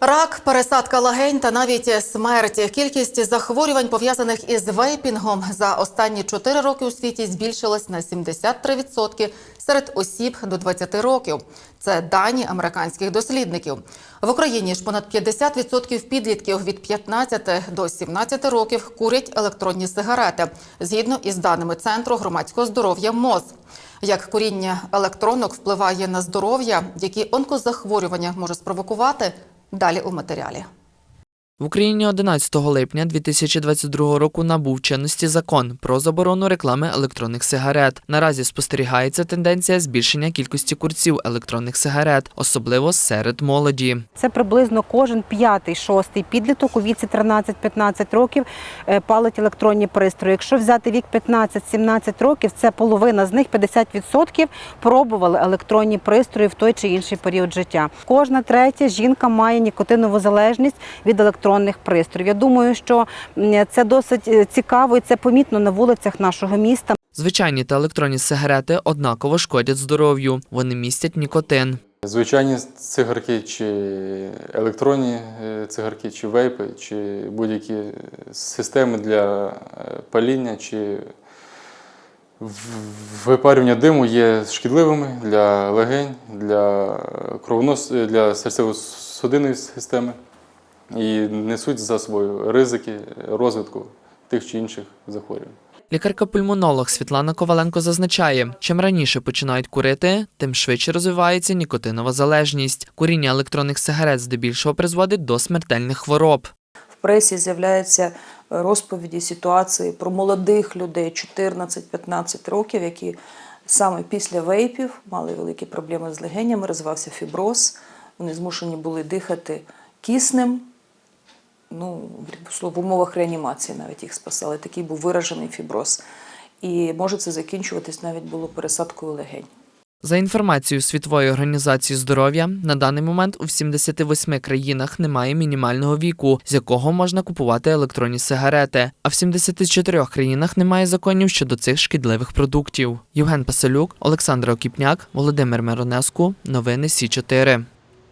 Рак, пересадка легень та навіть смерть. Кількість захворювань, пов'язаних із вейпінгом, за останні 4 роки у світі збільшилась на 73% серед осіб до 20 років. Це дані американських дослідників. В Україні ж понад 50% підлітків від 15 до 17 років курять електронні сигарети, згідно із даними Центру громадського здоров'я МОЗ. Як куріння електронок впливає на здоров'я, які онкозахворювання може спровокувати – Далі у матеріалі. В Україні 11 липня 2022 року набув чинності закон про заборону реклами електронних сигарет. Наразі спостерігається тенденція збільшення кількості курців електронних сигарет, особливо серед молоді. Це приблизно кожен п'ятий, шостий підліток у віці 13-15 років е, палить електронні пристрої. Якщо взяти вік 15-17 років, це половина з них 50% пробували електронні пристрої в той чи інший період життя. Кожна третя жінка має нікотинову залежність від електронних пристроїв. Я думаю, що це досить е, цікаво і це помітно на вулицях нашого міста. Звичайні та електронні сигарети однаково шкодять здоров'ю. Вони містять нікотин. Звичайні цигарки, чи електронні е, цигарки, чи вейпи, чи будь-які системи для е, паління чи випарювання диму є шкідливими для легень, для кровонос, для серцево-судинної системи і несуть за собою ризики розвитку тих чи інших захворювань. Лікарка-пульмонолог Світлана Коваленко зазначає, чим раніше починають курити, тим швидше розвивається нікотинова залежність. Куріння електронних сигарет здебільшого призводить до смертельних хвороб. В пресі з'являються розповіді, ситуації про молодих людей 14-15 років, які саме після вейпів мали великі проблеми з легенями, розвивався фіброз, вони змушені були дихати киснем. Ну, в умовах реанімації навіть їх спасали. Такий був виражений фіброз. І може це закінчуватись навіть було пересадкою легень. За інформацією Світової організації здоров'я, на даний момент у 78 країнах немає мінімального віку, з якого можна купувати електронні сигарети. А в 74 країнах немає законів щодо цих шкідливих продуктів. Євген Пасалюк, Олександра Окіпняк, Володимир Миронеску. Новини Сі 4